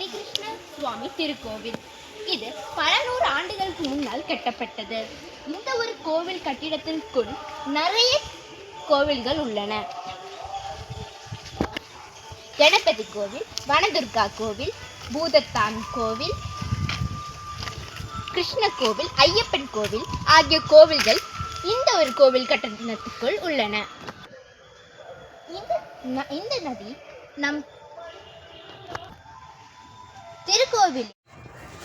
ஸ்ரீகிருஷ்ண சுவாமி திருக்கோவில். இது பல நூறு ஆண்டுகளுக்கு முன்னால் கட்டப்பட்டது. இந்த ஒரு கோவில் கட்டிடத்திற்குள் நிறைய கோவில்கள் உள்ளன. கணபதி கோவில் வனதுர்கா கோவில் பூதத்தான் கோவில் கிருஷ்ண கோவில் ஐயப்பன் கோவில் ஆகிய கோவில்கள் இந்த ஒரு கோவில் கட்டணத்துக்குள் உள்ளன. இந்த இந்த நதி நம் திருக்கோவில்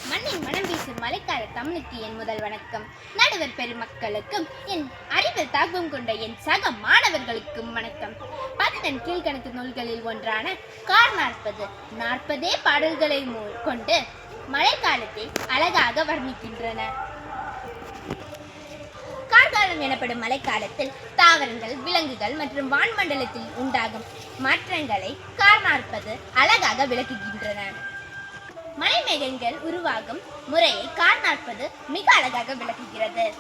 மண்ணின் மனம் வீசும் மழைக்கால தமிழுக்கு என் முதல் வணக்கம். நடுவர் பெருமக்களுக்கும் என் அறிவில் தாக்கம் கொண்ட என் சக மாணவர்களுக்கும் வணக்கம். பதினெண் கீழ்கணக்கு நூல்களில் ஒன்றான கார் நாற்பது நாற்பதே பாடல்களை கொண்டு மழைக்காலத்தை அழகாக வர்ணிக்கின்றன. கார்காலம் எனப்படும் மழைக்காலத்தில் தாவரங்கள் விலங்குகள் மற்றும் வான்மண்டலத்தில் உண்டாகும் மாற்றங்களை கார் நாற்பது அழகாக விளக்குகின்றன. மலைமேகங்கள் உருவாகும் முறையை கார் நாற்பது மிக அழகாக விளக்குகிறது.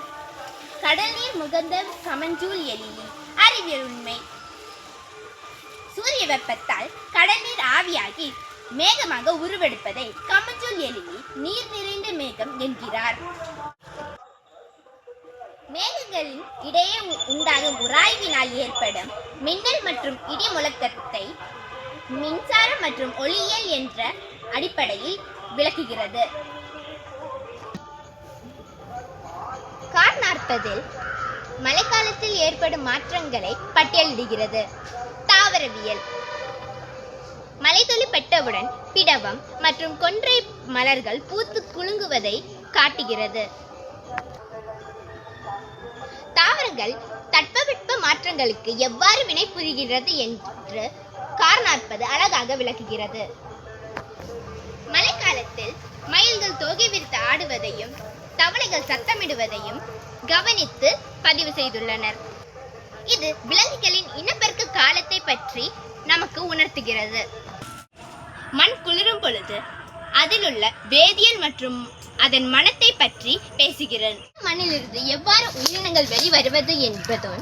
கடல் நீர் முகந்த சமஞ்சூல் எழிலி அறிவியல் உண்மை சூரிய வெப்பத்தால் கடல் நீர் ஆவியாகி மேகமாக உருவெடுப்பதை கமஞ்சூல் எழிலி நீர் நிறைந்த மேகம் என்கிறார். மேகங்களின் இடையே உ- உண்டாகும் உராய்வினால் ஏற்படும் மின்னல் மற்றும் இடி முழக்கத்தை மின்சாரம் மற்றும் ஒளியியல் என்ற அடிப்படையில் விளக்குகிறது. கார் நாற்பதில் மழைக்காலத்தில் ஏற்படும் மாற்றங்களை பட்டியலிடுகிறது. தாவரவியல். மலைத்துளி பெட்டவுடன் பிடவம் மற்றும் கொன்றை மலர்கள் பூத்து குலுங்குவதை காட்டுகிறது. தாவரங்கள் தட்பவெட்ப மாற்றங்களுக்கு எவ்வாறு வினை புரிகிறது என்று கார்நாற்பது அழகாக விளக்குகிறது. மழைக்காலத்தில் மயில்கள் தோகை விரித்து ஆடுவதையும் தவளைகள் சத்தமிடுவதையும் கவனித்து பதிவு செய்துள்ளனர். இது விலங்குகளின் இனப்பெருக்க காலத்தை பற்றி நமக்கு உணர்த்துகிறது. மண் குளிரும் பொழுது அதிலுள்ள வேதியியல் மற்றும் அதன் மனத்தை பற்றி பேசுகிறது மண்ணிலிருந்து எவ்வாறு உயிரினங்கள் வெளிவருவது என்பதும்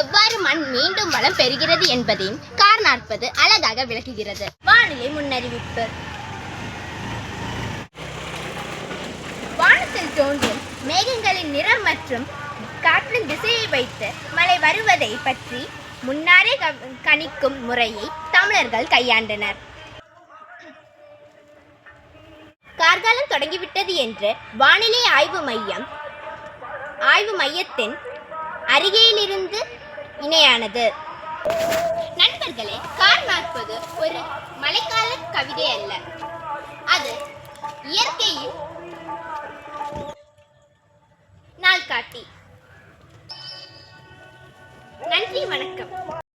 எவ்வாறு மண் மீண்டும் வளம் பெறுகிறது என்பதையும் காரணமாற்பது அழகாக விளக்குகிறது. வானிலை முன்னறிவிப்பு. வானத்தில் தோன்றும் மேகங்களின் நிறம் மற்றும் காற்றின் திசையை வைத்து மழை வருவதை பற்றி முன்னாரே கணிக்கும் முறையை தமிழர்கள் கையாண்டனர். கார்காலம் தொடங்கிவிட்டது என்று வானிலை ஆய்வு மையம் ஆய்வு மையத்தின் அருகேயிலிருந்து இணையானது. நண்பர்களே கார் நாற்பது ஒரு மழைக்கால கவிதை அல்ல. அது இயற்கையின் நன்றி. வணக்கம்.